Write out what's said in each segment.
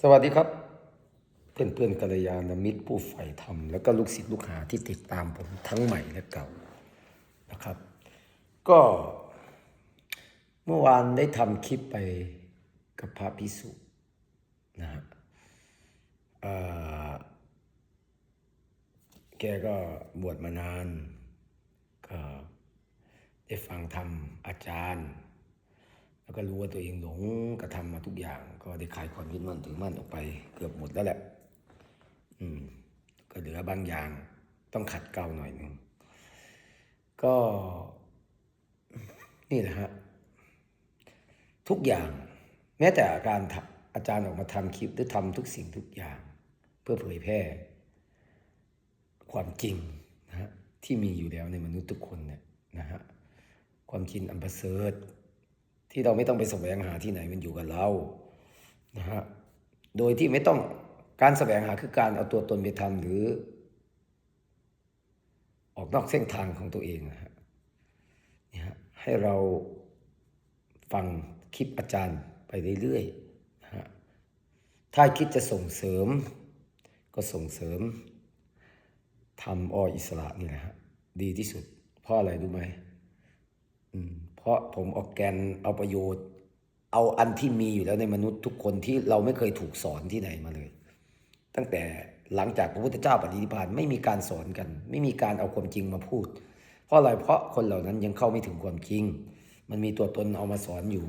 สวัสดีครับ เพื่อนเพื่อนกัลยาณมิตรผู้ใฝ่ธรรมแล้วก็ลูกศิษย์ลูกหาที่ติดตามผมทั้งใหม่และเก่านะครับ ก็เมื่อวานได้ทำคลิปไปกับพระพิสุนะฮะแกก็บวชมานานก็ได้ฟังธรรมอาจารย์ แล้วก็รู้ว่าตัวเองหลงกระทำมาทุกอย่าง ก็ได้ขายความยึดมั่นถือมั่นออกไป เกือบหมดแล้วแหละ อืม ก็เหลือบางอย่าง ต้องขัดเกลาหน่อยหนึ่งก็ นี่แหละฮะทุกอย่าง แม้แต่การทำอาจารย์ออกมาทำคลิปหรือทำทุกสิ่งทุกอย่าง เพื่อเผยแพร่ ความจริงนะฮะที่มีอยู่แล้วในมนุษย์ทุกคนเนี่ยนะฮะความจริงอันประเสริฐ ที่เราไม่ต้องไปแสวงหาที่ไหนมันอยู่กับเรานะฮะโดยที่ไม่ต้องการแสวงหาคือการเอาตัวตนไปทำหรือ ออกนอกเส้นทางของตัวเองนะฮะนี่ฮะให้เราฟังคลิปอาจารย์ไปเรื่อยๆนะฮะถ้าคิดจะส่งเสริม ก็ส่งเสริมทำอ้ออิสระนี่แหละฮะดีที่สุดเพราะอะไรรู้ไหมอืม เพราะผมเอาแกนเอาประโยชน์ เอาอันที่มีอยู่แล้วในมนุษย์ทุกคนที่เราไม่เคยถูกสอนที่ไหนมาเลย ตั้งแต่หลังจากพระพุทธเจ้าปฏินิพานไม่มีการสอนกัน ไม่มีการเอาความจริงมาพูด เพราะอะไรเพราะคนเหล่านั้นยังเข้าไม่ถึงความจริง มันมีตัวตนเอามาสอนอยู่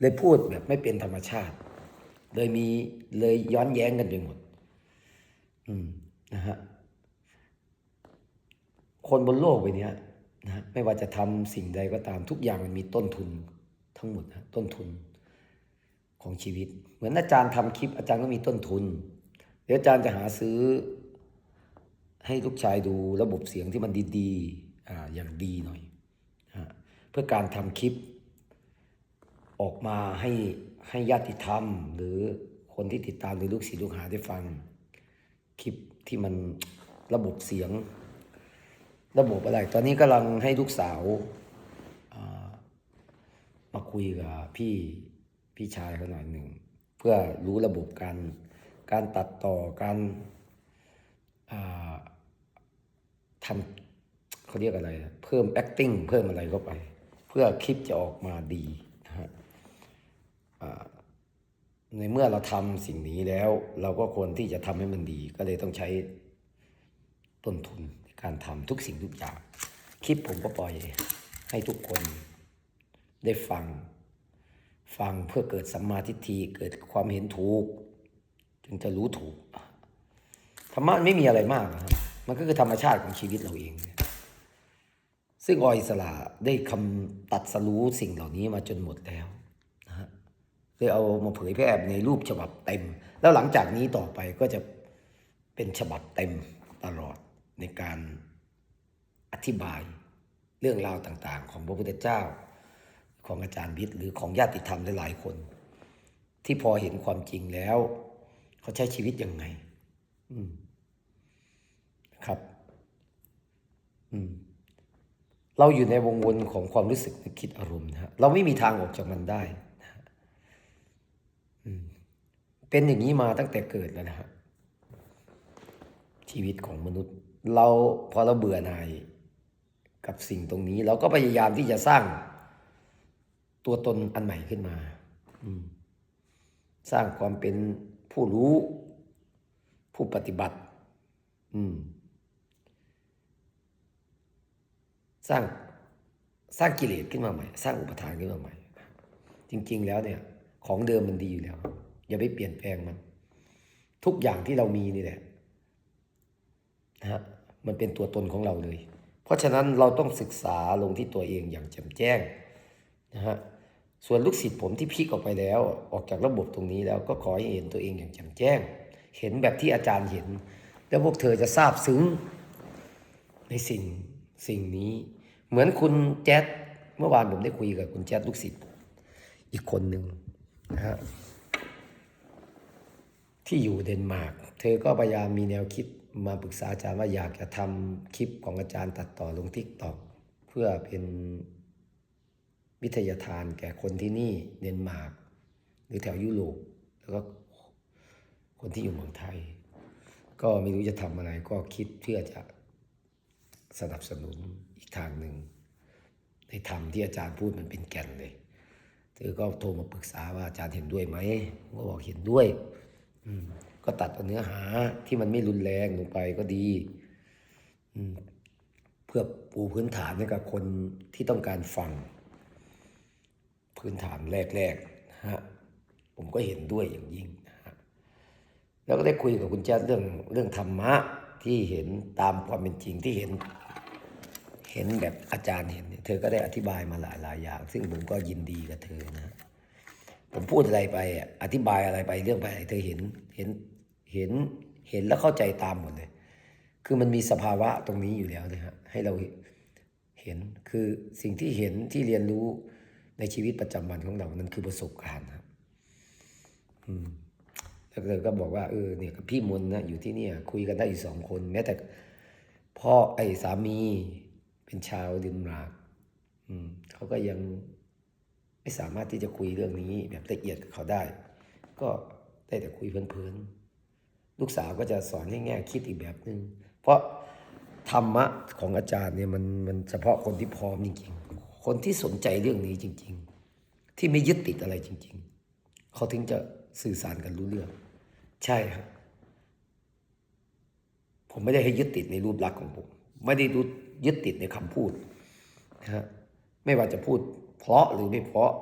เลยพูดแบบไม่เป็นธรรมชาติ เลยมีเลยย้อนแย้งกันไปหมด อืมนะฮะคนบนโลกใบเนี้ย นะไม่ว่าจะทำสิ่งใดก็ตามทุกอย่างมันมีต้นทุนทั้งหมดนะต้นทุนของชีวิต เหมือนอาจารย์ทำคลิปอาจารย์ก็มีต้นทุน เดี๋ยวอาจารย์จะหาซื้อ ให้ลูกชายดูระบบเสียงที่มันดีๆออย่างดีหน่อยนะเพื่อการทำคลิป ออกมาให้ให้ญาติธรรม หรือคนที่ติดตามหรือลูกศิษย์ลูกหาได้ฟังคลิปที่มันระบบเสียง ระบบอะไร ตอนนี้กำลังให้ลูกสาวมาคุยกับพี่พี่ชายเขาหน่อยหนึ่ง เพื่อรู้ระบบการการตัดต่อการทำเขาเรียกอะไร เพิ่ม acting เพิ่มอะไรเข้าไป เพื่อคลิปจะออกมาดีนะฮะในเมื่อเราทำสิ่งนี้แล้ว เราก็ควรที่จะทำให้มันดี ก็เลยต้องใช้ต้นทุน การทำทุกสิ่งทุกอย่าง คลิปผมก็ปล่อยให้ทุกคนได้ฟัง ฟังเพื่อเกิดสัมมาทิฏฐิเกิดความเห็นถูก จึงจะรู้ถูกธรรมะไม่มีอะไรมากนะครับมันก็คือธรรมชาติของชีวิตเราเอง ซึ่งออยสระได้คำตัดสรู้สิ่งเหล่านี้มาจนหมดแล้วนะฮะเลยเอามาเผยแพร่ในรูปฉบับเต็ม แล้วหลังจากนี้ต่อไปก็จะเป็นฉบับเต็มตลอด ในการอธิบายเรื่องราวต่างๆ ของพระพุทธเจ้า ของอาจารย์วิทย์หรือของญาติธรรมหลายๆคน ที่พอเห็นความจริงแล้ว เขาใช้ชีวิตยังไง อืมครับ อืมเราอยู่ในวงวนของความรู้สึกนึกคิดอารมณ์นะเราไม่มีทางออกจากมันได้นะเป็นอย่างนี้มาตั้งแต่เกิดแล้วนะฮะ ชีวิตของมนุษย์ เราพอเราเบื่อหน่ายกับสิ่งตรงนี้ เราก็พยายามที่จะสร้างตัวตนอันใหม่ขึ้นมาสร้างความเป็นผู้รู้ ผู้ปฏิบัติสร้างสร้างกิเลสขึ้นมาใหม่ สร้างอุปทานขึ้นมาใหม่ จริง ๆ แล้วเนี่ย ของเดิมมันดีอยู่แล้ว อย่าไปเปลี่ยนแปลงมัน ทุกอย่างที่เรามีนี่แหละ นะฮะมันเป็นตัวตนของเราเลย เพราะฉะนั้นเราต้องศึกษาลงที่ตัวเองอย่างแจ่มแจ้งนะฮะส่วนลูกศิษย์ผมที่พลิกออกไปแล้ว ออกจากระบบตรงนี้แล้วก็ขอให้เห็นตัวเองอย่างแจ่มแจ้ง เห็นแบบที่อาจารย์เห็น แล้วพวกเธอจะทราบซึ้งในสิ่งสิ่งนี้ เหมือนคุณแจ๊ดเมื่อวานผมได้คุยกับคุณแจ๊ดลูกศิษย์อีกคนหนึ่งนะฮะที่อยู่เดนมาร์กเธอก็พยายามมีแนวคิด มาปรึกษาอาจารย์ว่าอยากจะทำคลิปของอาจารย์ตัดต่อลงทิกตอกเพื่อเป็นวิทยาทานแก่คนที่นี่เดนมาร์กหรือแถวยุโรปแล้วก็คนที่อยู่เมืองไทย ก็ไม่รู้จะทำอะไรก็คิดเพื่อจะสนับสนุนอีกทางหนึ่งในธรรมที่อาจารย์พูดมันเป็นแก่นเลยเธอก็โทรมาปรึกษาว่าอาจารย์เห็นด้วยไหมผมก็บอกเห็นด้วย อืม ก็ตัดเอาเนื้อหาที่มันไม่รุนแรงลงไปก็ดีเพื่อปูพื้นฐานให้กับคนที่ต้องการฟัง พื้นฐานแรกๆนะฮะผมก็เห็นด้วยอย่างยิ่งนะฮะแล้วก็ได้คุยกับคุณแจ๊ดเรื่องเรื่องธรรมะที่เห็นตามความเป็นจริงที่เห็นเห็นแบบอาจารย์เห็น เธอก็ได้อธิบายมาหลายหลายๆอย่าง ซึ่งผมก็ยินดีกับเธอนะ ผมพูดอะไรไปอะอธิบายอะไรไปเรื่องไปเธอเห็นเห็นเห็นเห็นแล้วเข้าใจตามหมดเลย คือมันมีสภาวะตรงนี้อยู่แล้วนะฮะให้เราเห็นคือสิ่งที่เห็นที่เรียนรู้ในชีวิตประจำวันของเรานั้นคือประสบการณ์ครับอืมแล้วเธอก็บอกว่าเออเนี่ยกับพี่มนนะอยู่ที่เนี่ย คุยกันได้อยู่สองคน แม้แต่พ่อไอ้สามีเป็นชาวดินมาร์กอืมเขาก็ยัง ไม่สามารถที่จะคุยเรื่องนี้แบบละเอียดกับเขาได้ ก็ได้แต่คุยเพลินๆลูกสาวก็จะสอนให้แง่คิดอีกแบบหนึงเพราะธรรมะของอาจารย์เนี่ยมันมันเฉพาะคนที่พร้อมจริงๆ คนที่สนใจเรื่องนี้จริง ๆ ที่ไม่ยึดติดอะไรจริง ๆ เขาถึงจะสื่อสารกันรู้เรื่อง ใช่ครับผมไม่ได้ให้ยึดติดในรูปลักษณ์ของผม ไม่ได้ดูยึดติดในคำพูดนะฮะไม่ว่าจะพูด เพราะหรือไม่เพราะ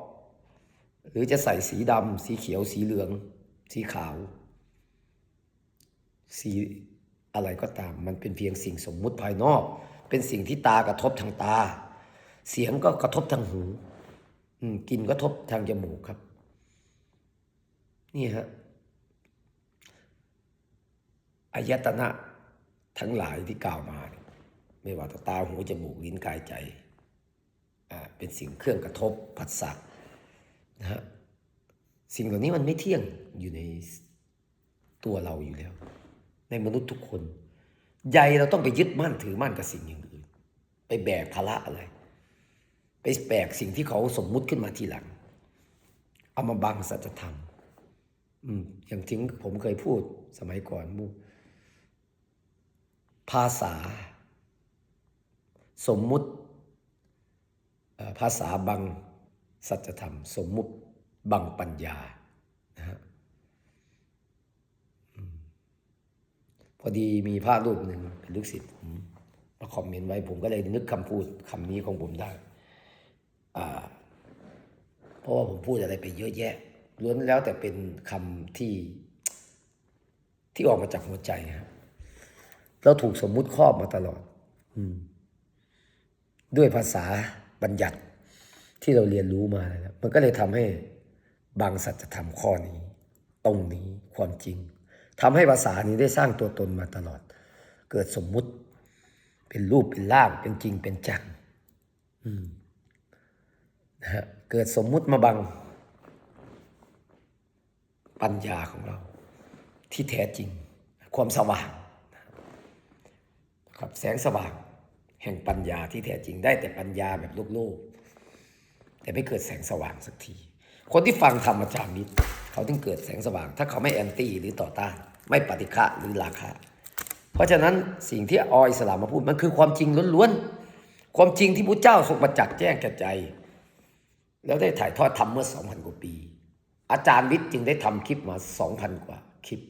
หรือจะใส่สีดำสีเขียวสีเหลือง สีขาว สีอะไรก็ตาม มันเป็นเพียงสิ่งสมมุติภายนอก เป็นสิ่งที่ตากระทบทางตา เสียงก็กระทบทางหูกินก็กระทบทางจมูกครับ นี่ฮะอายตนะทั้งหลายที่กล่าวมา ไม่ว่าตาหูจมูกลิ้นกายใจ เป็นสิ่งเครื่องกระทบผัสสะนะฮะสิ่งเหล่านี้มันไม่เที่ยงอยู่ในตัวเราอยู่แล้ว ในมนุษย์ทุกคนใยเราต้องไปยึดมั่นถือมั่นกับสิ่งอย่างอื่น ไปแบกภาระอะไร ไปแบกสิ่งที่เขาสมมุติขึ้นมาทีหลัง เอามาบังสัจธรรมอืมอย่างที่ผมเคยพูดสมัยก่อนมูภาษา สมมุติ ภาษาบังสัจธรรม สมมุติบังปัญญานะฮะพอดีมีพระรูปหนึ่งเป็นลูกศิษย์ผมมาคอมเมนต์ไว้ผมก็เลยนึกคำพูดคำนี้ของผมได้เพราะว่าผมพูดอะไรไปเยอะแยะล้วนแล้วแต่เป็นคำที่ที่ออกมาจากหัวใจครับเราถูกสมมุติครอบมาตลอดอด้วยภาษา บัญญัติที่เราเรียนรู้มาแล้วมันก็เลยทำให้บางสัจธรรมข้อนี้ ตรงนี้ความจริงทำให้ภาษานี้ได้สร้างตัวตนมาตลอด เกิดสมมุติ เป็นรูปเป็นร่างเป็นจริงเป็นจังนะฮะเกิดสมมุติมาบัง ปัญญาของเรา ที่แท้จริง ความสว่างครับแสงสว่าง แห่งปัญญาที่แท้จริงได้แต่ปัญญาแบบโลกโลกแต่ไม่เกิดแสงสว่างสักที คนที่ฟังธรรมอาจารย์มิตรเขาถึงเกิดแสงสว่าง ถ้าเขาไม่แอนตี้หรือต่อต้าน ไม่ปฏิฆะหรือราคะ เพราะฉะนั้นสิ่งที่ออิสลามมาพูดมันคือความจริงล้วนๆความจริงที่พระเจ้าทรงประจักษ์แจ้งแก่ใจ แล้วได้ถ่ายทอดทำเมื่อ2,000กว่าปี อาจารย์วิทย์จึงได้ทำคลิปมา2,000กว่าคลิป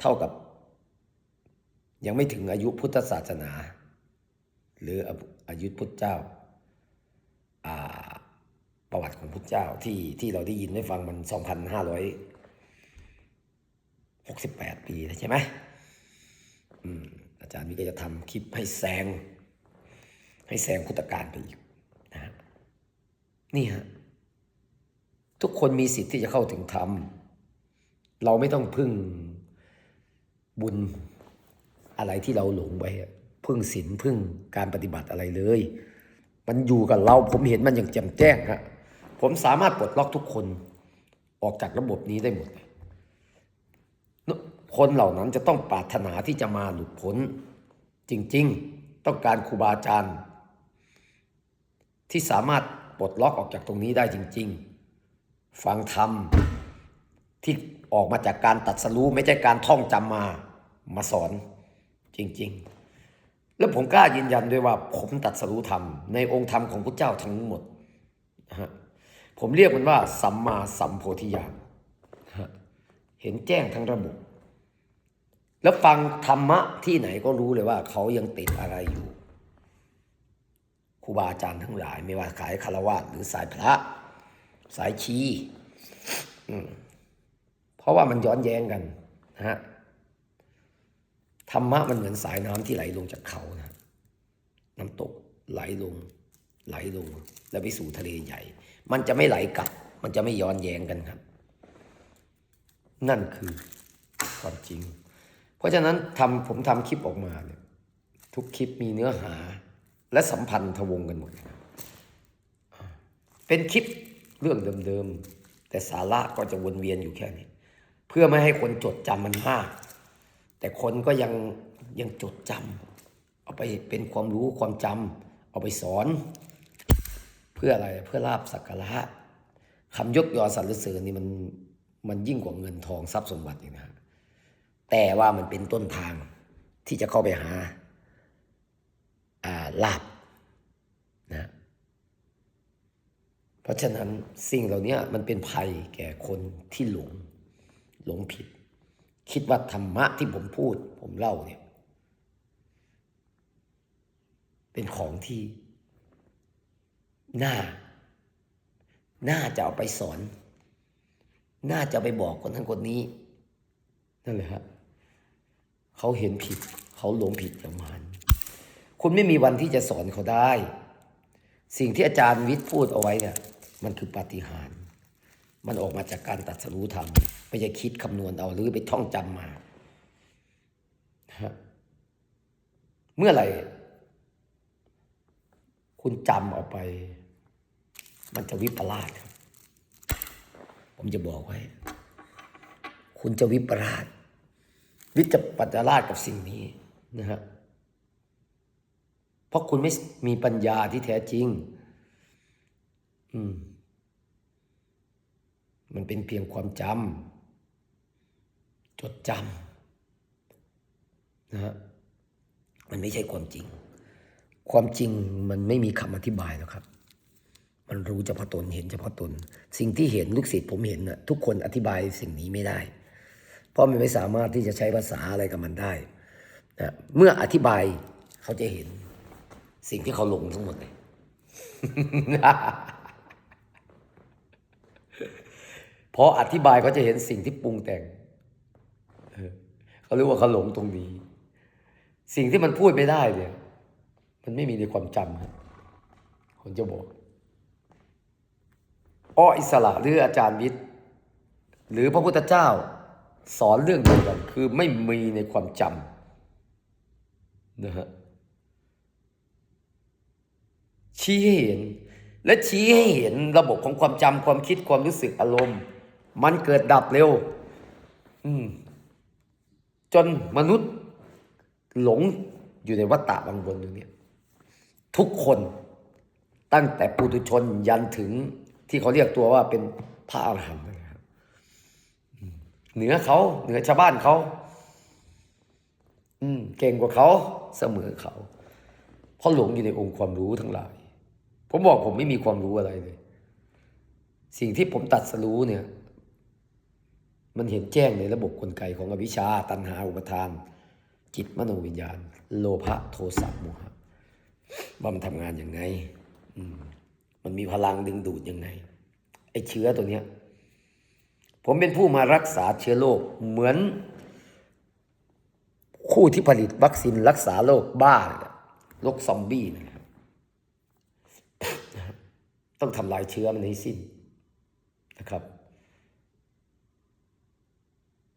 เท่ากับ ยังไม่ถึงอายุพุทธศาสนา หรืออายุพุทธเจ้า ประวัติของพุทธเจ้าที่ที่เราได้ยินได้ฟังมัน 2,568 ปีแล้วใช่ไหมอือาจารย์มีก็จะทำคลิปให้แซง ให้แซงพุทธกาลไปอีกนะนี่ฮะทุกคนมีสิทธิ์ที่จะเข้าถึงธรรม เราไม่ต้องพึ่งบุญ อะไรที่เราหลงไปพึ่งศีลพึ่งการปฏิบัติอะไรเลย มันอยู่กับเราผมเห็นมันอย่างแจ่มแจ้งฮะผมสามารถปลดล็อกทุกคนออกจากระบบนี้ได้หมด คนเหล่านั้นจะต้องปรารถนาที่จะมาหลุดพ้น จริง ๆ ต้องการครูบาอาจารย์ ที่สามารถปลดล็อกออกจากตรงนี้ได้จริง ๆ ฟังธรรมที่ออกมาจากการตัดสรู้ไม่ใช่การท่องจำมามาสอน จริง ๆ แล้วผมกล้ายืนยันด้วยว่า ผมตัดสรู้ธรรมในองค์ธรรมของพระเจ้าทั้งหมดนะฮะผมเรียกมันว่า สัมมาสัมโพธิญาณนะฮะเห็นแจ้งทั้งระบบ แล้วฟังธรรมะที่ไหนก็รู้เลยว่าเขายังติดอะไรอยู่ครูบาอาจารย์ทั้งหลาย ไม่ว่าขายคารวะหรือสายพระ สายชีอืมเพราะว่ามันย้อนแย้งกันนะฮะ ธรรมะมันเหมือนสายน้ำที่ไหลลงจากเขานะน้ำตกไหลลง ไหลลง แล้วไปสู่ทะเลใหญ่ มันจะไม่ไหลกลับ มันจะไม่ย้อนแย้งกันครับ นั่นคือความจริง เพราะฉะนั้นทำผมทำคลิปออกมาเนี่ยทุกคลิปมีเนื้อหาและสัมพันธ์ทวงกันหมด เป็นคลิปเรื่องเดิมๆ แต่สาระก็จะวนเวียนอยู่แค่นี้ เพื่อไม่ให้คนจดจำมันมาก แต่คนก็ยังยังจดจำเอาไปเป็นความรู้ความจำเอาไปสอน เพื่ออะไรเพื่อลาบสักการะคำยกยอสรรเสริญนี่มันมันยิ่งกว่าเงินทองทรัพย์สมบัติอีกนะฮะแต่ว่ามันเป็นต้นทางที่จะเข้าไปหาลาบนะเพราะฉะนั้นสิ่งเหล่านี้มันเป็นภัยแก่คนที่หลงหลงผิด คิดว่าธรรมะที่ผมพูด ผมเล่าเนี่ย เป็นของที่น่า น่าจะเอาไปสอน น่าจะไปบอกคนนั้นคนนี้ นั่นแหละฮะเขาเห็นผิด เขาหลงผิดประมาณคุณไม่มีวันที่จะสอนเขาได้ สิ่งที่อาจารย์วิทย์พูดเอาไว้เนี่ย มันคือปาฏิหาริย์ มันออกมาจากการตัดสรู้ธรรมไม่ใช่คิดคำนวณเอาหรือไปท่องจำมา เมื่อไหร่ คุณจำเอาไป มันจะวิปลาสครับ ผมจะบอกไว้ คุณจะวิปลาสวิจปัจจราชกับสิ่งนี้นะฮะเพราะคุณไม่มีปัญญาที่แท้จริง อืม มันเป็นเพียงความจำจดจำนะฮะมันไม่ใช่ความจริง ความจริงมันไม่มีคำอธิบายหรอกครับ มันรู้เฉพาะตนเห็นเฉพาะตน สิ่งที่เห็นลูกศิษย์ผมเห็นน่ะทุกคนอธิบายสิ่งนี้ไม่ได้ เพราะมันไม่สามารถที่จะใช้ภาษาอะไรกับมันได้นะเมื่ออธิบายเขาจะเห็น สิ่งที่เขาหลงทั้งหมดเลย พออธิบายเขาจะเห็นสิ่งที่ปรุงแต่งเขาเรียกว่าเขาหลงตรงนี้ สิ่งที่มันพูดไม่ได้เนี่ย มันไม่มีในความจำครับผมจะบอกอ้ออิสระหรืออาจารย์วิทย์หรือพระพุทธเจ้า สอนเรื่องเดียวกันคือไม่มีในความจำนะฮะชี้ให้เห็น และชี้ให้เห็นระบบของความจำความคิดความรู้สึกอารมณ์ มันเกิดดับเร็ว อืม จนมนุษย์หลงอยู่ในวัฏฏะบางวนตรงนี้ทุกคนตั้งแต่ปุถุชนยันถึงที่เขาเรียกตัวว่าเป็นพระอรหันต์นะครับเหนือเขา เหนือชาวบ้านเขา อืม เก่งกว่าเขาเสมอเขาเพราะหลงอยู่ในองค์ความรู้ทั้งหลาย ผมบอกผมไม่มีความรู้อะไรเลย สิ่งที่ผมตัดสรู้เนี่ย มันเห็นแจ้งในระบบกลไกของอวิชชาตัณหาอุปทาน จิตมโนวิญญาณ โลภะโทสะโมหะว่ามันทำงานยังไงมันมีพลังดึงดูดยังไงไอ้เชื้อตัวเนี้ย ผมเป็นผู้มารักษาเชื้อโรคเหมือน คู่ที่ผลิตวัคซีนรักษาโรคบ้าโรคซอมบี้นะครับต้องทำลายเชื้อมันให้สิ้นนะครับ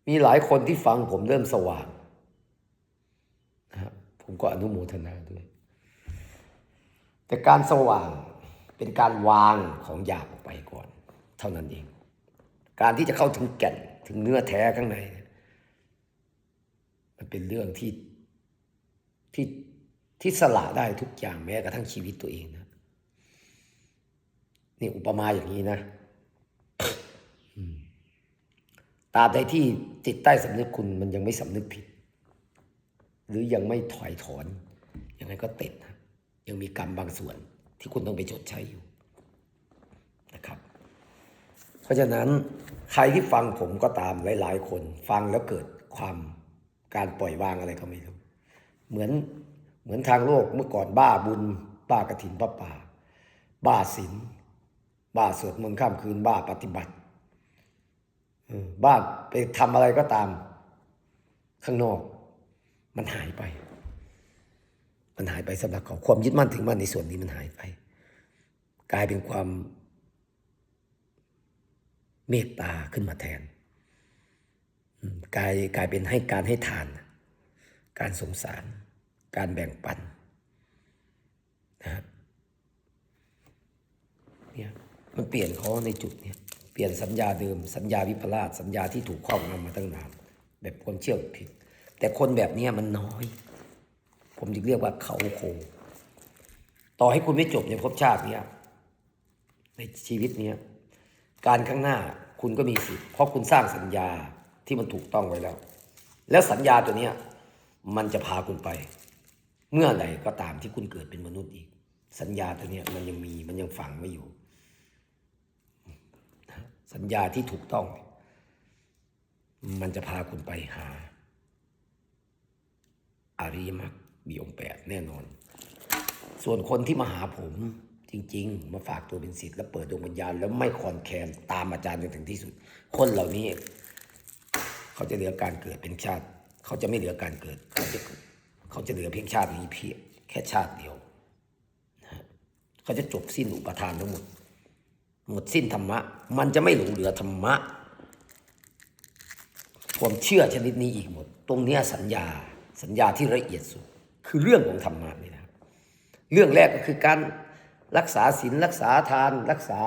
มีหลายคนที่ฟังผมเริ่มสว่างนะครับผมก็อนุโมทนาด้วย แต่การสว่างเป็นการวางของหยาบออกไปก่อน เท่านั้นเอง การที่จะเข้าถึงแก่นถึงเนื้อแท้ข้างในเนี่ยมันเป็นเรื่องที่ที่ที่สละได้ทุกอย่างแม้กระทั่งชีวิตตัวเองนะ นี่อุปมาอย่างนี้นะ ตราบใดที่จิตใต้สำนึกคุณมันยังไม่สำนึกผิด หรือยังไม่ถอยถอนยังไงก็ติดนะยังมีกรรมบางส่วนที่คุณต้องไปชดใช้อยู่นะครับ เพราะฉะนั้นใครที่ฟังผมก็ตามหลาย ๆ คน ฟังแล้วเกิดความการปล่อยวางอะไรก็ไม่รู้ เหมือนเหมือนทางโลกเมื่อก่อนบ้าบุญ บ้ากระถินพระป่า บ้าศีลบ้าสวดมนต์ข้ามคืนบ้าปฏิบัติ บ้านไปทำอะไรก็ตาม ข้างนอก มันหายไป มันหายไปสำหรับเขาความยึดมั่นถึงมั่นในส่วนนี้มันหายไป กลายเป็นความ เมตตาขึ้นมาแทนกลายกลายเป็นให้การให้ทาน การสงสาร การแบ่งปันนะเนี่ยมันเปลี่ยนเขาในจุดเนี่ย เปลี่ยนสัญญาเดิม สัญญาวิปลาสสัญญาที่ถูกครอบงำมาตั้งนาน แบบคนเชื่อผิด แต่คนแบบนี้มันน้อย ผมจึงเรียกว่าเขาโคงต่อให้คุณไม่จบในภพชาตินี้ในชีวิตนี้การข้างหน้าคุณก็มีสิทธิ์เพราะคุณสร้างสัญญาที่มันถูกต้องไว้แล้ว แล้วสัญญาตัวเนี้มันจะพาคุณไป เมื่อไหร่ก็ตามที่คุณเกิดเป็นมนุษย์อีก สัญญาตัวนี้มันยังมีมันยังฝังไว้อยู่ สัญญาที่ถูกต้อง มันจะพาคุณไปหา อริยมรรคมีองค์แปดแน่นอน ส่วนคนที่มาหาผมจริง ๆ มาฝากตัวเป็นศิษย์แล้วเปิดดวงวิญญาณแล้วไม่คอนแคนตามอาจารย์จนถึงที่สุด คนเหล่านี้ เขาจะเหลือการเกิดเป็นชาติ เขาจะไม่เหลือการเกิด เขาจะเขาจะเหลือเพียงชาตินี้เพียงแค่ชาติเดียวนะเขาจะจบสิ้นอุปทานทั้งหมด หมดสิ้นธรรมะ มันจะไม่หลงเหลือธรรมะ ความเชื่อชนิดนี้อีกหมด ตรงนี้สัญญาสัญญาที่ละเอียดสุด คือเรื่องของธรรมะนี่นะครับเรื่องแรกก็คือการรักษาศีลรักษาทาน รักษา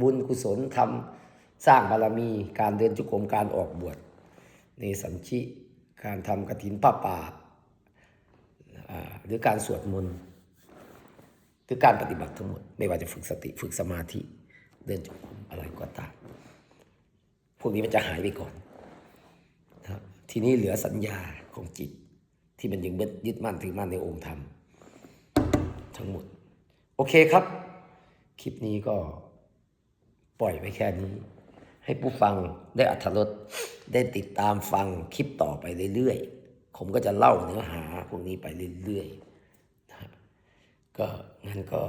บุญกุศลทำสร้างบารมี การเดินจุกรมการออกบวชในสัญชิการทำกฐินป้าป่าหรือการสวดมนต์หรือการปฏิบัติทั้งหมด ไม่ว่าจะฝึกสติฝึกสมาธิ เดินจงกรมอะไรก็ตาม พวกนี้มันจะหายไปก่อนนะครับทีนี้เหลือสัญญาของจิต ที่มันยังยึดมั่นถือมั่นในองค์ธรรม ทั้งหมด โอเคครับ คลิปนี้ก็ปล่อยไว้แค่นี้ ให้ผู้ฟังได้อัธรสได้ติดตามฟังคลิปต่อไปเรื่อยๆ ผมก็จะเล่าเนื้อหาพวกนี้ไปเรื่อยๆนะก็งั้นก็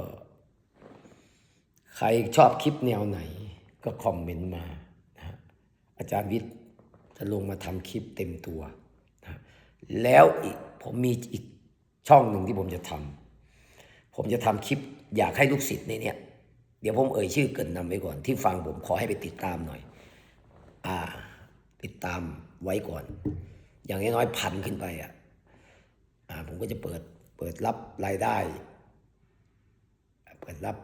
ใครชอบคลิปแนวไหน ก็คอมเมนต์มานะอาจารย์วิทย์จะลงมาทำคลิปเต็มตัวนะแล้วอีกผมมีอีกช่องหนึ่งที่ผมจะทำผมจะทำคลิปอยากให้ลูกศิษย์ในเนี่ย เดี๋ยวผมเอ่ยชื่อเกินนำไว้ก่อน ที่ฟังผมขอให้ไปติดตามหน่อย อ่า ติดตามไว้ก่อน อย่างน้อยๆพันขึ้นไปอะอ่าผมก็จะเปิดเปิดรับรายได้ เปิดรับ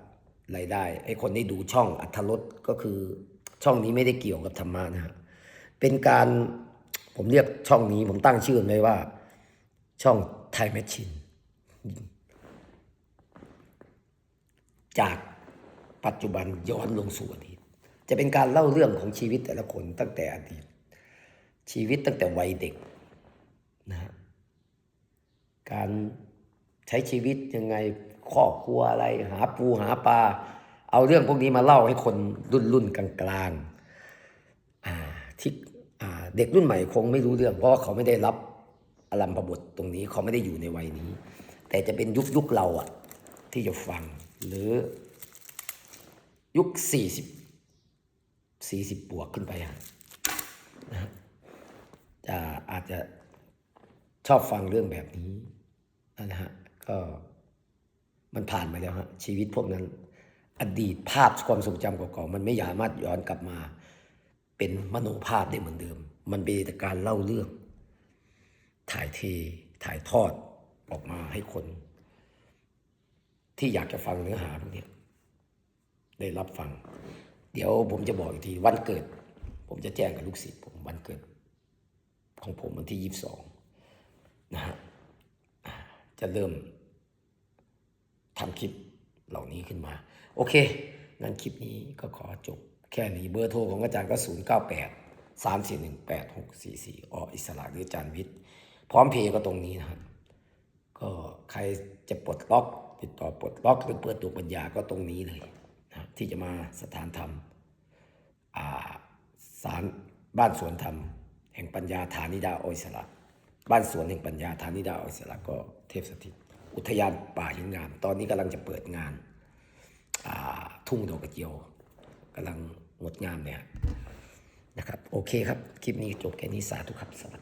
รายได้ไอ้คนที่ดูช่องอัธรสก็คือช่องนี้ไม่ได้เกี่ยวกับธรรมะนะฮะเป็นการผมเรียกช่องนี้ผมตั้งชื่อมันไว้ว่า ช่องไทยแมชชินจากปัจจุบันย้อนลงสู่อดีต จะเป็นการเล่าเรื่องของชีวิตแต่ละคนตั้งแต่อดีต ชีวิตตั้งแต่วัยเด็กนะฮะการใช้ชีวิตยังไง ครอบครัวอะไร หาปูหาปลาเอาเรื่องพวกนี้มาเล่าให้คนรุ่นรุ่นกลางๆที่เด็กรุ่นใหม่คงไม่รู้เรื่อง เพราะเขาไม่ได้รับอลัมพบทตรงนี้เขาไม่ได้อยู่ในวัยนี้ แต่จะเป็นยุคยุคเราอะที่จะฟังหรือยุคสี่สิบสี่สิบบวกขึ้นไปอะนะจะอาจจะชอบฟังเรื่องแบบนี้นะฮะก็ มันผ่านไปแล้วฮะชีวิตพวกนั้น อดีตภาพความทรงจำเก่าๆมันไม่สามารถย้อนกลับมา เป็นมโนภาพได้เหมือนเดิม มันเป็นแต่การเล่าเรื่อง ถ่ายเทถ่ายทอดออกมาให้คน ที่อยากจะฟังเนื้อหาพวกนี้ได้รับฟัง เดี๋ยวผมจะบอกอีกทีวันเกิด ผมจะแจ้งกับลูกศิษย์ผมวันเกิด ของผมวันที่ยี่สิบสองนะฮะจะเริ่ม ทำคลิปเหล่านี้ขึ้นมา โอเค งั้นคลิปนี้ก็ขอจบแค่นี้เบอร์โทรของอาจารย์ก็ 0 9 8สามสี่หนึ่งแปดหกสี่สี่ออิสระหรืออาจารย์วิทย์ พร้อมเพย์ก็ตรงนี้นะครับ ก็ใครจะปลดล็อก ติดต่อปลดล็อกหรือเปิดดวปัญญาก็ตรงนี้เลยนะที่จะมาสถานธรรมอ่าสารบ้านสวนธรรม แห่งปัญญาฐานิดาออิสระ บ้านสวนแห่งปัญญาฐานิดาออิสระก็เทพสถิต อุทยานป่าหินงาม ตอนนี้กำลังจะเปิดงานาทุ่งดอกกระเจียวกำลังงดงามเนี่ยนะครับ โอเคครับ คลิปนี้จบแค่นี้สาธุครับสวัสดี